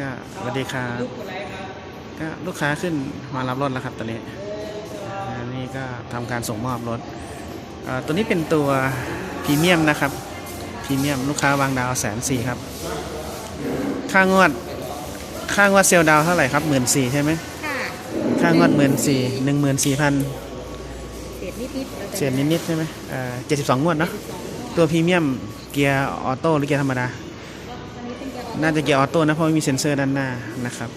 ก็สวัสดีครับก็ลูกค้าขึ้นมารับรถแล้วครับตอนนี้อันนี้ก็ทำการส่งมอบรถเอ่อตัวนี้เป็นตัวพรีเมียมนะครับพรีเมียมลูกค้าวางดาวแสนสี่ครับ ค่างวดค่างวดเซลล์ดาวเท่าไหร่ครับหมื่นสี่ใช่ไหมค่ะค่างวดหมื่นสี่หนึ่งหมื่นสี่พันเศษนิดๆเศษนิดๆใช่ไหมเอ่อเจ็ดสิบสองงวดเนาะตัวพรีเมียมเกียร์ออโต้หรือเกียร์ธรรมดาอัน น่าจะเกียร์ออโต้นะเพราะไม่มีเซ็นเซอร์ด้านหน้านะครับ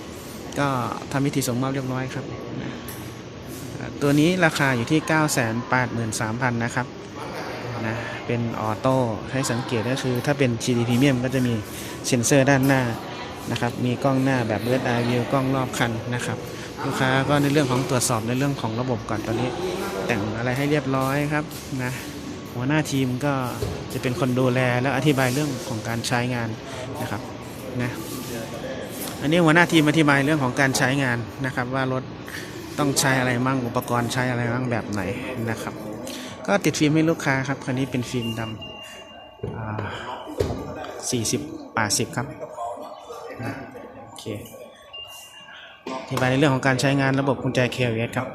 ก็ทำพิธีส่งมอบเรียบร้อยครับ ตัวนี้ราคาอยู่ที่ 983,000 นะครับนะเป็นออโต้ให้สังเกตก็คือถ้าเป็น GD Premium ก็จะมีเซ็นเซอร์ด้านหน้านะครับมีกล้องหน้าแบบ Bird Eye View กล้องรอบคันนะครับลูกค้าก็ในเรื่องของตรวจสอบในเรื่องของระบบก่อนตอนนี้ แต่งอะไรให้เรียบร้อยครับนะหัวหน้าทีมก็จะเป็นคนดูแลและอธิบายเรื่องของการใช้งานนะครับ นะอันนี้หัวหน้าทีมอธิบายเรื่องของการใช้งานนะครับ ว่ารถต้องใช้อะไรมั่งอุปกรณ์ใช้อะไรมั่งแบบไหนนะครับ ก็ติดฟิล์มให้ลูกค้าครับคันนี้เป็นฟิล์มดำอ่า40 80ครับโอเคอธิบายในเรื่องของการใช้งานระบบกุญแจ KOS ครับ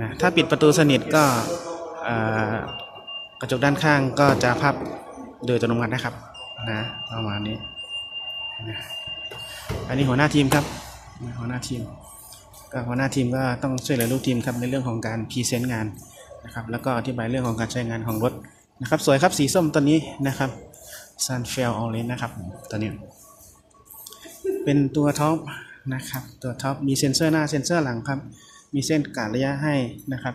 นะถ้าปิดประตูสนิทก็กระจกด้านข้างก็จะพับโดยอัตโนมัตินะครับนะประมาณนี้ อันนี้หัวหน้าทีมครับหัวหน้าทีมก็หัวหน้าทีมก็ต้องช่วยเหลือลูกทีมครับในเรื่องของการพรีเซนต์งานนะครับแล้วก็อธิบายเรื่องของการใช้งานของรถนะครับสวยครับสีส้มตัวนี้นะครับ Sunfell Orange นะครับตัวนี้ เป็นตัวท็อปนะครับตัวท็อปมีเซ็นเซอร์หน้าเซ็นเซอร์หลังครับมีเส้นกาดระยะให้นะครับ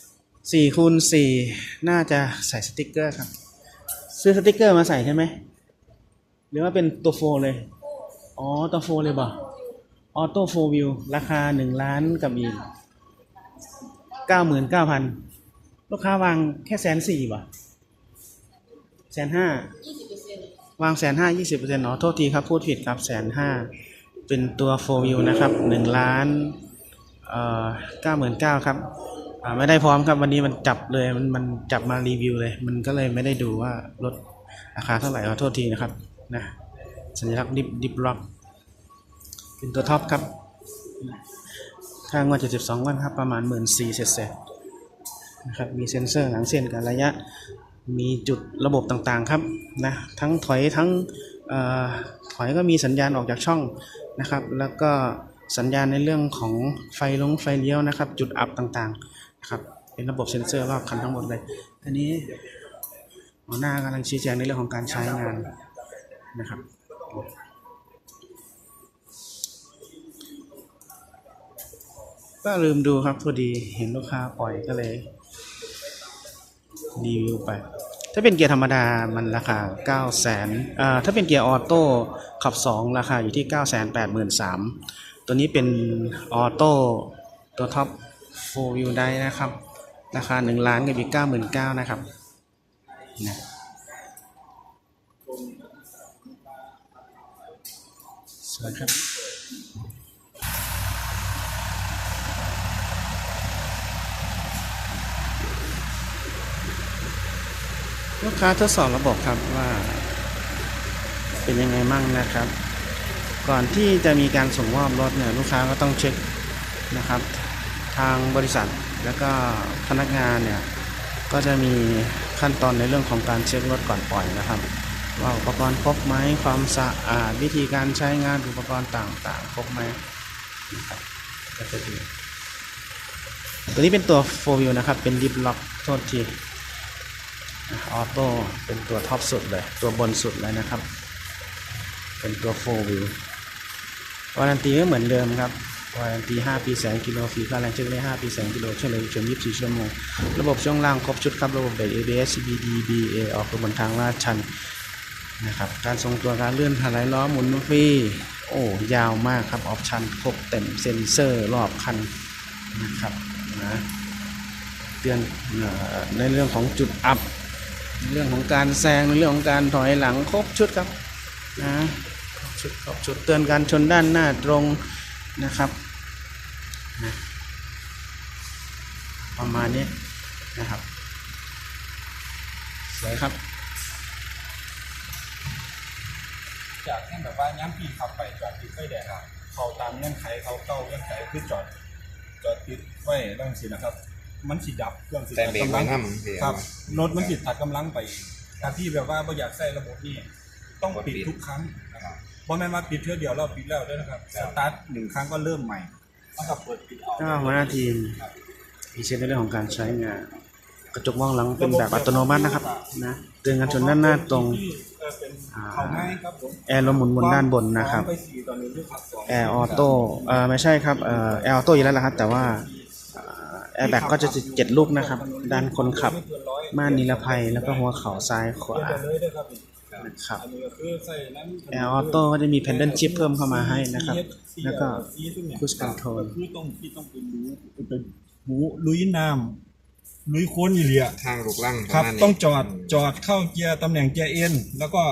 4คูณ4น่าจะใส่สติกเกอร์ครับ ซื้อสติกเกอร์มาใส่ใช่ไหม หรือว่าเป็นตัวโฟเลย อ๋อ ตัวโฟเลยบ่ออโต้โฟวิวราคา1ล้านกับอีก99,000ลูกค้าวางแค่แสนสี่บ่แสนห้าวางแสนห้ายี่สิบเปอร์เซ็นต์เนาะโทษทีครับ พูดผิดครับแสนห้าเป็นตัวโฟวิวนะครับหนึ่งล้านเอ่อเก้าหมื่นเก้าครับไม่ได้พร้อมครับวันนี้มันจับเลยมันมันจับมารีวิวเลย มันก็เลยไม่ได้ดูว่ารถราคาเท่าไหร่ขอโทษทีนะครับ นะสัญลักษณ์ดิบดิบล็อกเป็นตัวท็อปครับค่างวด72วันครับประมาณ 1 4ื่นสเศษนะครับมีเซ็นเซอร์หลังเส้นกันระยะ มีจุดระบบต่างๆครับนะทั้งถอยทั้งออถอยก็มีสัญญาณออกจากช่องนะครับ แล้วก็สัญญาณในเรื่องของไฟลงไฟเลี้ยวนะครับ จุดอับต่างๆนะครับเป็นระบบเซ็นเซอร์รอบคันทั้งหมดเลย อันนี้หัวหน้ากำลังชี้แจงในเรื่องของการใช้งาน นะครับก็ลืมดูครับพอดีเห็นลูกค้าปล่อยก็เลยรีวิวไป ถ้าเป็นเกียร์ธรรมดามันราคา 9 0 0 0 0 0อ่าถ้าเป็นเกียร์ออโต้ขับ 2 ราคาอยู่ที่ 9 8 3 0 0 0ตัวนี้เป็นออโต้ตัวท็อป4 Wheel d i นะครับ ราคา 1 ล้านกับอีก 99,000นะครับนะ สวยครับลูกค้าทดสอบระบบครับว่าเป็นยังไงมั่งนะครับ ก่อนที่จะมีการส่งมอบรถเนี่ยลูกค้าก็ต้องเช็คนะครับ ทางบริษัทแล้วก็พนักงานเนี่ยก็จะมีขั้นตอนในเรื่องของการเช็ครถก่อนปล่อยนะครับ ว่าอุปกรณ์ครบไหมความสะอาดวิธีการใช้งานอุปกรณ์ต่างๆครบไหมนะครับก็จะดีตัวนี้เป็นตัว4 wheel นะครับ เป็นดิฟล็อกโทษทีออโต้เป็นตัวท็อปสุดเลย ตัวบนสุดเลยนะครับ เป็นตัว4 wheel วารันตีก็เหมือนเดิมครับวารันตี5ปีแสนกิโลฟรีค่าแรงเช็คได้5ปีแสนกิโลช่วยเลยชน24 ชั่วโมง ระบบช่วงล่างครบชุดครับ ระบบเบรก ABS CBD BA ออกตัวบนทางลาดชัน นะครับการทรงตัวการเลื่อนถลายล้อหมุนฟรีโอ้ยาวมากครับออปชันครบเต็มเซ็นเซอร์รอบคันนะครับนะเตือนในเรื่องของจุดอับเรื่องของการแซงในเรื่องของการถอยหลังครบชุดครับนะครบชุดครบชุดเตือนการชนด้านหน้าตรงนะครับนะประมาณนี้นะครับสวยครับ จากให้แบบว่าย้ำพี่ขับไปจอดติดไฟแดงอะเขาตามเงื่อนไขเขาเก้าเงื่อนไขคือจอดจอดติดไว้เรื่องสินะครับ มันสิดับเครื่องสิแต่เบรกตัดไว้กำลังนำเบรกครับไว้รถมันติดตัดกำลังไปการที่แบบว่าไม่อยากใส่ระบบนี้ต้องปิดปิดทุกครั้งนะครับเพราะแม้นว่าปิดเท่าเดียวเราปิดแล้วด้วยนะครับสตาร์ทหนึ่งครั้งก็เริ่มใหม่แล้วก็เปิดปิดเอาก็หัวหน้าทีมพิเศษในเรื่องของการใช้งาน กระจกมองหลังเป็นแบบอัตโนมัตินะครับนะเตือนกันชนด้านหน้าตรง เออเป็นเขาให้ครับผมแอร์ลมหมุนบนด้านบนนะครับสองไปสี่ต่อหนึ่งด้วยขับสองแอร์ออโต้เอ่อไม่ใช่ครับเอ่อแอร์ออโต้อยู่แล้วละครับ แต่ว่าแอร์แบ็กก็จะเจ็ดลูกนะครับ ด้านคนขับม่านนิรภัยแล้วก็หัวเข่าซ้ายขวาเปลี่ยนเลยด้วยครับนี่นะครับอันนี้ก็คือใส่นั้นแอร์ออโต้ก็จะมีแพนเดิลชิปเพิ่มเข้ามาให้นะครับ แล้วก็ Cruise Control คือต้องที่ต้องเป็นรู้เป็นหูลุยน้ำ ลุยโค้นอีเหลียทางลูกลังครับ ประมาณนี้ต้องจอดจอดเข้าเกียร์ตำแหน่งเกียร์เอ็นแล้วก็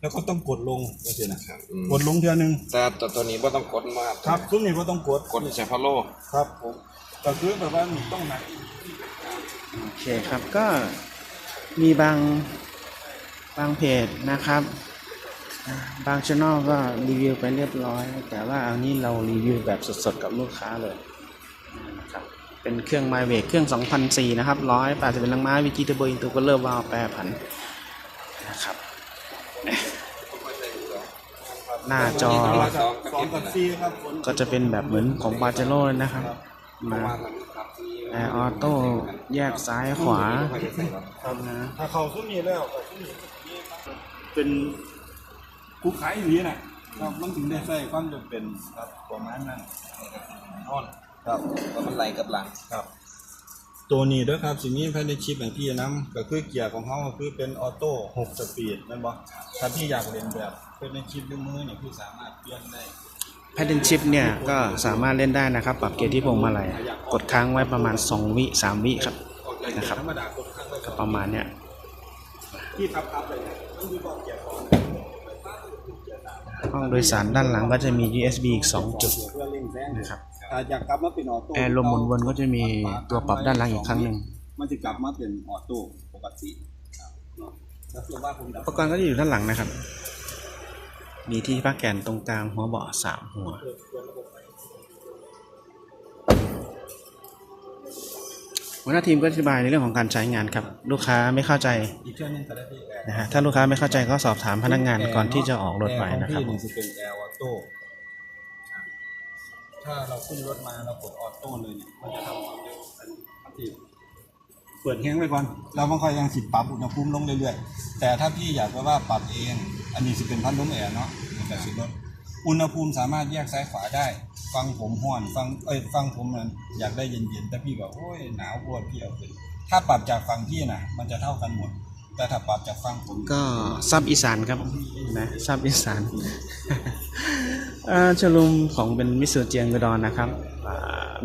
แล้วก็ต้องกดลงโอเคนะครับอืมกดลงเทือหนึงแต่ตัวตัวนี้ว่าต้องกดมากครับทุกนี้ก็ต้องกดกดเฉพาะโลครับผมก็คือแบบว่ามีต้องหนัก โอเคครับก็มีบางบางเพจนะครับอ่าบางช่องก็รีวิวไปเรียบร้อย แต่ว่าอันนี้เรารีวิวแบบสดๆกับลูกค้าเลยนะครับ เป็นเครื่อง m y w a v เครื่อง2004นะครับ180เป็นลังม้าวิจิเตอร์โบอินตูก็เริ่มวาล์วแปรผันนะครับหน้าจอสองกับสี่ครับฝนก็จะเป็นแบบเหมือนของบาเจโร่เลยนะครับมาแอร์ออโต้แยกซ้ายขวาครับถ้าเขาซุ้มนี้แล้วก็ซุ้มนี้เป็นกูขายอย่างนี้น่ะครับมันถึงได้ใส่ความจำเป็นครับประมาณนั้นนอน ครับว่ามันไหลกับหลังครับ ตัวนี้ด้วยครับสิ่งนี้ภายในชิปของพี่น้ำก็คือเกียร์ของเขาก็คือเป็นออโต้6สปีดแม่นบ่ถ้าพี่อยากเล่นแบบเป็นในชิปด้วยมือเนี่ยพี่สามารถเปลี่ยนได้แพดเดิลชิปเนี่ยก็สามารถเล่นได้นะครับ ปรับเกียร์ที่พวงมาลัยกดค้างไว้ประมาณ 2 วิ3วิครับนะครับธรรมดากดข้างไปก็ประมาณเนี้ยที่ทับทับเลยมันคือบอกเกียร์ก่อนห้องโดยสารด้านหลังก็จะมี USB อีก 2 จุดเพื่อเร่งแซงนะครับ อ่าอยากกลับมาเป็นออโต้แอร์ลมหมุนวนก็จะมีตัวปรับด้านหลังอีกครั้งหนึ่งมันจะกลับมาเป็นออโต้ปกติครับเนาะแล้วส่วนว่าผมดับอุปกรณ์ก็จะอยู่ด้านหลังนะครับ มีที่พักแกนตรงกลางหัวเบาะสามหัวหัวหน้าทีมก็อธิบายในเรื่องของการใช้งานครับ ลูกค้าไม่เข้าใจอีกเครื่องหนึงก็ได้พี่แอร์นะฮะถ้าลูกค้าไม่เข้าใจก็สอบถามพนักงานก่อนที่จะออกรถไปนะครับ ถ้าเราขึ้นรถมาเรากดออโต้เลยเนี่ยมันจะทำความเร็วอันนี้เปิดแห้งไว้ก่อนเราบางคอยยังสิปรับอุณหภูมิลงเรื่อยๆแต่ถ้าพี่อยากว่าปรับเอง อันนี้จะเป็นพัดลมแอร์เนาะมันแต่สิลดอุณหภูมิสามารถแยกซ้ายขวาได้ ฟังผมห้อนฟังเอ้ยฟังผมมันอยากได้เย็นๆแต่พี่แบบโอ้ยหนาวปวดพี่เอาขึ้นถ้าปรับจากฝั่งพี่นะมันจะเท่ากันหมด แต่ถ้าปรับจากฝั่งผมก็ซับอีสานครับนะซับอีสานชมรมของเป็นมิสูเจียงอุดรนนะครับ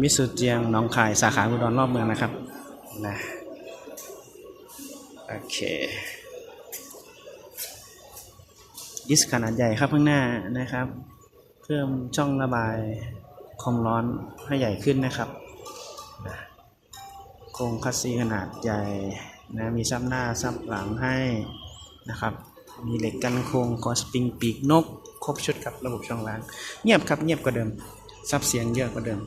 มิสูเจียงหนองคายสาขาอุดรรอบเมืองนะครับนะโอเคดิสขนาดใหญ่ครับข้างหน้านะครับ เพิ่มช่องระบายความร้อนให้ใหญ่ขึ้นนะครับโครงคัสซีขนาดใหญ่ นะมีซับหน้าซับหลังให้นะครับ มีเหล็กกันโครงกอสปริงปีกนก ครบชุดครับระบบช่องล่าง เงียบครับเงียบกว่าเดิมซับเสียงเยอะกว่าเดิม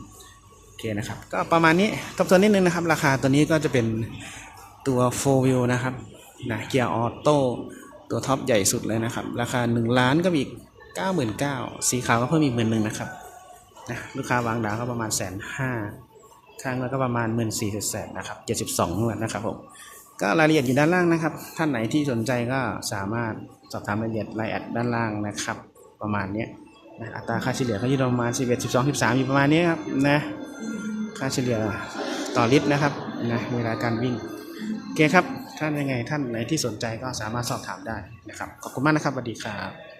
โอเคนะครับ ก็ประมาณนี้ทบทวนนิดนึงนะครับ ราคาตัวนี้ก็จะเป็นตัว 4 wheel นะครับนะเกียร์ออโต้ตัวท็อปใหญ่สุดเลยนะครับ ราคา 1 ล้านก็อีก 99,000สีขาวก็เพิ่มอีกหมื่นหนึ่งนะครับนะลูกค้าวางดาวก็ประมาณแสนห้าข้างแล้วก็ประมาณหมื่นสี่แสนนะครับเจ็ดสิบสองงวดนะครับผม ก็รายละเอียดอยู่ด้านล่างนะครับ ท่านไหนที่สนใจก็สามารถสอบถามรายละเอียดไลน์แอดด้านล่างนะครับ ประมาณนี้นะอัตราค่าเฉลี่ยก็อยู่ประมาณ 11 12 13 อยู่ประมาณนี้ครับนะค่าเฉลี่ยต่อลิตรนะครับนะเวลาการวิ่งโอเคครับท่านยังไงท่านไหนที่สนใจก็สามารถสอบถามได้นะครับขอบคุณมากนะครับสวัสดีครับ